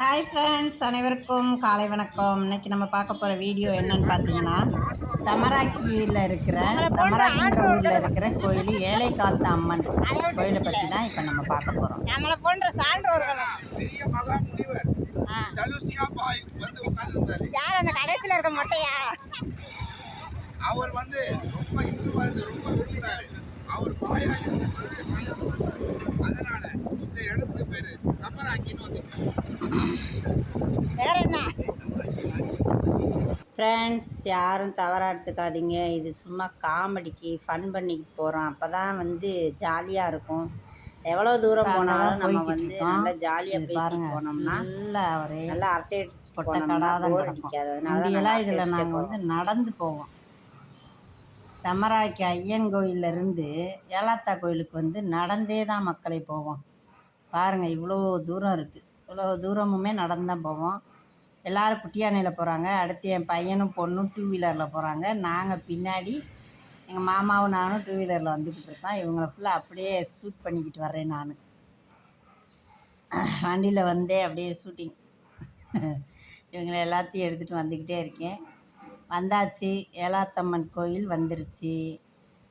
Hi friends அனைவருக்கும் காலை வணக்கம். இன்னைக்கு நம்ம பார்க்க போகிற வீடியோ என்னன்னு பார்த்தீங்கன்னா தமராக்கியில் இருக்கிற தமராக்கின்ற ஊரில் இருக்கிற கோயில் ஏழை காத்த அம்மன் கோயிலை பற்றி தான் இப்போ நம்ம பார்க்க போகிறோம் நம்மளை போன்ற சான்றோர்கள்? யார் அந்த கடைசியில் இருக்க மொட்டையா? அவர் வந்து ரொம்ப இந்து ரொம்ப விரும்பினாரு. அவர் பாயா இருந்து மறுபடியும் பாயா வந்தாரு. அதனால இந்த இடத்துக்கு பேரு தமராக்கின்னு வந்துச்சு வேற என்ன ஃப்ரெண்ட்ஸ் யாரும் தவறாக எடுத்துக்காதீங்க. இது சும்மா காமெடிக்கு ஃபன் பண்ணிக்கிட்டு போகிறோம் அப்போ தான் வந்து ஜாலியாக இருக்கும். எவ்வளோ தூரம் போனாலும் நம்ம வந்து நல்லா ஜாலியாக பேசி போனோம்னா நல்லா ஒரே நல்லா அரட்டை அடிச்சு கடாதான் போர். அடிக்காது. அதனால இதில் நாங்கள். வந்து நடந்து போவோம். தமராக்கி ஐயன் கோயிலேருந்து ஏலாத்தா கோயிலுக்கு வந்து நடந்தே தான் மக்களை போவோம். பாருங்கள் இவ்வளோ தூரம் இருக்குது இவ்வளோ தூரமுமே நடந்து தான் போவோம். எல்லோரும் குட்டியானையில் போகிறாங்க அடுத்து என் பையனும் பொண்ணும் டூ வீலரில் போகிறாங்க நாங்கள் பின்னாடி எங்கள் மாமாவும் நானும் டூ வீலரில் வந்துக்கிட்டு இருக்கோம். இவங்கள ஃபுல்லாக அப்படியே ஷூட் பண்ணிக்கிட்டு வர்றேன் நான். வண்டியில் வந்தே அப்படியே ஷூட்டிங் இவங்களை எல்லாத்தையும் எடுத்துகிட்டு வந்துக்கிட்டே இருக்கேன். வந்தாச்சு. ஏலாத்தம்மன் கோயில் வந்துருச்சு.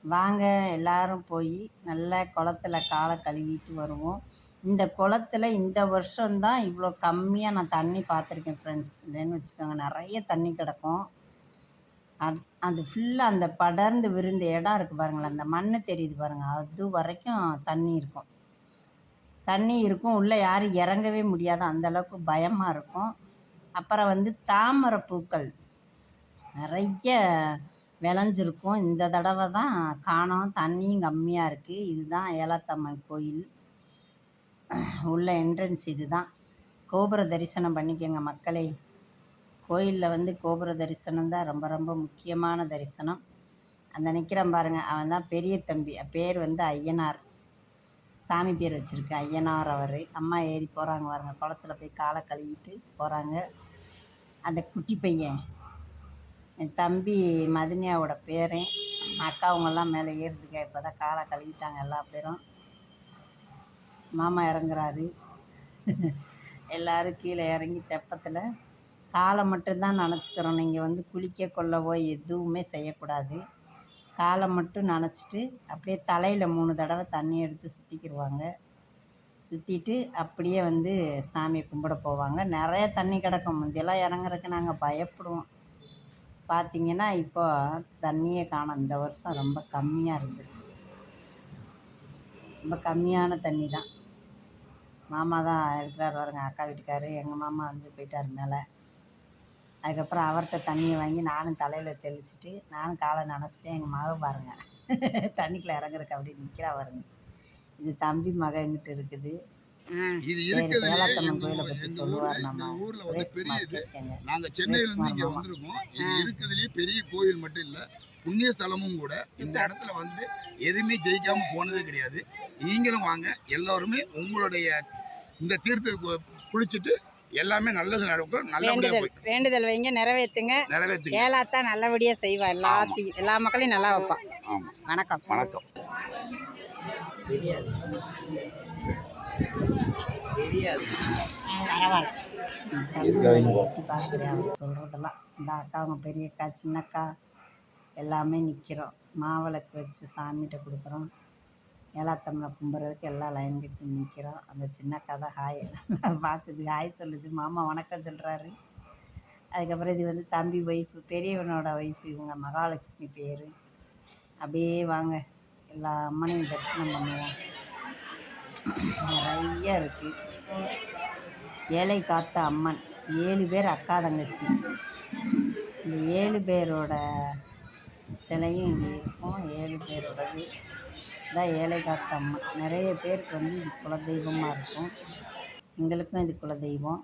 வாங்க எல்லாரும் போய் நல்லா குளத்துல காலை கழுவிட்டு வருவோம். இந்த குளத்துல இந்த வருஷம்தான் இவ்வளோ கம்மியாக நான் தண்ணி பார்த்துருக்கேன் ஃப்ரெண்ட்ஸ் இல்லைன்னு வச்சுக்கோங்க நிறைய தண்ணி கிடக்கும். அது அது ஃபுல்லாக அந்த படர்ந்து விருந்த இடம் இருக்குது பாருங்களேன் அந்த மண் தெரியுது பாருங்கள் அது வரைக்கும் தண்ணி இருக்கும். தண்ணி இருக்கும் உள்ளே யாரும் இறங்கவே முடியாது அந்த அளவுக்கு பயமாக இருக்கும். அப்புறம் வந்து தாமரை பூக்கள் நிறைய விளைஞ்சிருக்கும். இந்த தடவை தான் காணோம் தண்ணியும் கம்மியாக இருக்குது இதுதான் ஏலாத்தம்மன் கோயில். உள்ள என்ட்ரன்ஸ் இது தான் கோபுர தரிசனம் பண்ணிக்கோங்க மக்களே. கோயிலில் வந்து கோபுர தரிசனம் தான் ரொம்ப ரொம்ப முக்கியமான தரிசனம். அந்த நிற்கிறான் பாருங்கள் அவன் தான் பெரிய தம்பி. பேர் வந்து ஐயனார். சாமி பேர் வச்சுருக்கு ஐயனார் அவர். அம்மா ஏறி போகிறாங்க பாருங்க குளத்துல போய் காலை கழுவிட்டு போகிறாங்க அந்த குட்டி பையன். என் தம்பி மதினியாவோட பேரன். அக்கா அவங்கெல்லாம் மேலே ஏறுதுங்க இப்போ தான் காலை கழுவிட்டாங்க எல்லா பேரும். மாமா இறங்குறாரு. எல்லோரும் கீழே இறங்கி தெப்பத்தில். காலை மட்டும்தான் நனைச்சிக்கிறோம். நீங்கள் வந்து குளிக்க கொள்ளவோ எதுவுமே செய்யக்கூடாது. காலை மட்டும் நனைச்சிட்டு அப்படியே தலையில் மூணு தடவை தண்ணி எடுத்து சுற்றிக்கிடுவாங்க சுற்றிட்டு அப்படியே வந்து சாமியை கும்பிட போவாங்க. நிறைய தண்ணி கிடக்கும். முந்தியெல்லாம் இறங்குறதுக்கு நாங்கள் பயப்படுவோம். பார்த்தீங்கன்னா இப்போ தண்ணியே காணோம். இந்த வருஷம் ரொம்ப கம்மியாக இருந்தது ரொம்ப கம்மியான தண்ணி தான் மாமா தான் இருக்கிறார் பாருங்க அக்கா வீட்டுக்காரு. எங்கள் மாமா வந்து போயிட்டார் மேலே. அதுக்கப்புறம் அவர்கிட்ட தண்ணியை வாங்கி நானும் தலையில் தெளிச்சிட்டு நானும் காலை நனைச்சிட்டேன். எங்கள் மக பாருங்க. தண்ணிக்குள்ளே இறங்குறக்கு அப்படி நிற்கிறா பாருங்க. இது தம்பி மக எங்கிட்ட இருக்குது. இது வேளாத்தம்மன் கோயிலை பற்றி சொல்லுவார் நம்ம. ஊர்ல வந்து பெரிய குமார் இது கேட்கங்க நாங்க சென்னையில இருந்து இங்க வந்திருக்கோம். இது இருக்கிறதுலயே பெரிய கோயில் மட்டும் இல்ல புண்ணிய ஸ்தலமும் கூட. இந்த இடத்துல வந்து எதுவுமே ஜெயிக்காம போனதே கிடையாது. நீங்களும் வாங்க எல்லாருமே உங்களுடைய இந்த தீர்த்தத்துக்கு கு- குளிச்சுட்டு எல்லாமே நல்லது நடக்கும். நல்லபடியா வேண்டுதல் போய் வேண்டுதல் வைங்க நிறைவேற்றுங்க நிறைவேற்றுங்க ஏலாத்தான் நல்லபடியா செய்வா. எல்லாத்தையும் எல்லா மக்களையும் நல்லா வைப்பா. வணக்கம். வணக்கம். தம்பி பார்க்குறேன் அவர் சொல்கிறதெல்லாம் இந்த அக்கா அவங்க பெரிய அக்கா சின்ன அக்கா எல்லாமே நிற்கிறோம் மாவிளக்கு வச்சு சாமிகிட்ட கொடுக்குறோம் ஏலாத்தம்மனை கும்புறதுக்கு எல்லா லைன் கட்டி நிற்கிறோம் அந்த சின்ன அக்கா தான் ஹாய் பார்க்குது ஹாய் சொல்லுது. மாமா வணக்கம் சொல்கிறாரு அதுக்கப்புறம் இது வந்து தம்பி ஒய்ஃபு பெரியவனோட ஒய்ஃபு இவங்க மகாலட்சுமி பேர். அப்படியே வாங்க எல்லா அம்மனையும் தரிசனம் பண்ணுவோம். நிறைய இருக்குது ஏழை காத்த அம்மன் ஏழு பேர் அக்கா தங்கச்சி. இந்த ஏழு பேரோட சிலையும் இங்கே இருக்கும். ஏழு பேரோடது இதான் ஏழை காத்த அம்மன். நிறைய பேருக்கு வந்து இது குலதெய்வமாக இருக்கும். எங்களுக்கும் இது குலதெய்வம்.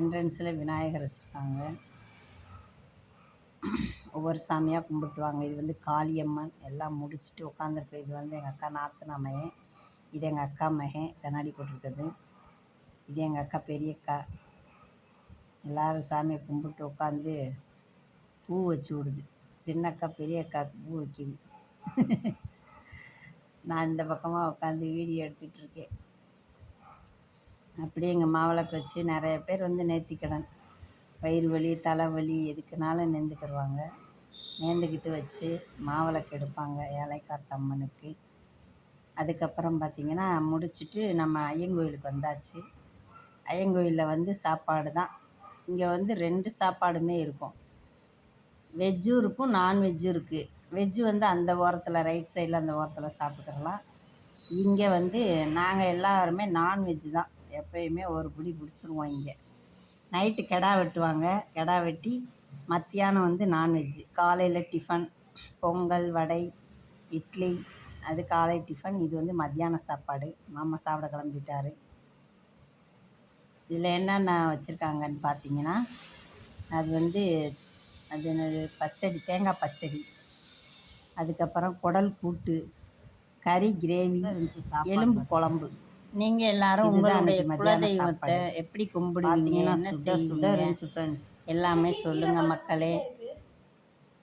என்ட்ரன்ஸில் விநாயகர் வச்சுருக்காங்க. ஒவ்வொரு சாமியாக கும்பிட்டுவாங்க. இது வந்து காளியம்மன். எல்லாம் முடிச்சுட்டு உட்காந்துருக்கு இது வந்து எங்கள் அக்கா நாத்தனா நாமையே இது எங்கள் அக்கா மகன் கண்ணாடி போட்டிருக்குது இது எங்கள் அக்கா பெரிய அக்கா எல்லோரும் சாமியை கும்பிட்டு உட்காந்து பூ வச்சு விடுது. சின்ன அக்கா பெரிய அக்காவுக்கு பூ வைக்கிது. நான் இந்த பக்கமாக உட்காந்து வீடியோ எடுத்துகிட்ருக்கேன் அப்படியே எங்கள் மாவிளக்கு வச்சு நிறைய பேர் வந்து நேர்த்திக்கடன். வயிறு வலி தலைவலி எதுக்குனாலும் நேர்ந்துக்கிடுவாங்க நேர்ந்துக்கிட்டு வச்சு மாவிளக்கு எடுப்பாங்க ஏழைக்காத்தம்மனுக்கு அதுக்கப்புறம் பார்த்திங்கன்னா முடிச்சுட்டு நம்ம ஐயங்கோயிலுக்கு வந்தாச்சு. ஐயங்கோயிலில் வந்து சாப்பாடு தான். இங்கே வந்து ரெண்டு சாப்பாடுமே இருக்கும். வெஜ்ஜும் இருக்கும் நான்வெஜ்ஜும் இருக்குது வெஜ்ஜு வந்து அந்த ஓரத்தில் ரைட் சைடில் அந்த ஓரத்தில் சாப்பிட்டுக்கிறலாம் இங்கே வந்து நாங்கள் எல்லாருமே நான்வெஜ்ஜு தான். எப்பயுமே ஒரு பிடி பிடிச்சிருவோம் இங்கே. நைட்டு கெடா வெட்டுவாங்க. கெடா வெட்டி மத்தியானம் வந்து நான்வெஜ்ஜு காலையில் டிஃபன் பொங்கல் வடை இட்லி அது காலை டிஃபன் இது வந்து மத்தியான சாப்பாடு. மாமா சாப்பிட கிளம்பிட்டாரு. இதில் என்னென்ன வச்சுருக்காங்கன்னு பார்த்தீங்கன்னா அது வந்து அது என்னது பச்சடி தேங்காய் பச்சடி. அதுக்கப்புறம் குடல் கூட்டு கறி கிரேவி எலும்பு குழம்பு. நீங்கள் எல்லாரும் உங்களுடைய குலதெய்வத்தை எப்படி கும்பிடுவீங்க? என்ன சுட சுட இருந்துச்சு ஃப்ரெண்ட்ஸ் எல்லாமே சொல்லுங்கள் மக்களே.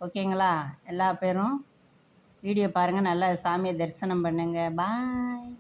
ஓகேங்களா? எல்லா பேரும் வீடியோ பாருங்கள் நல்லா சாமியை தரிசனம் பண்ணுங்கள் பாய்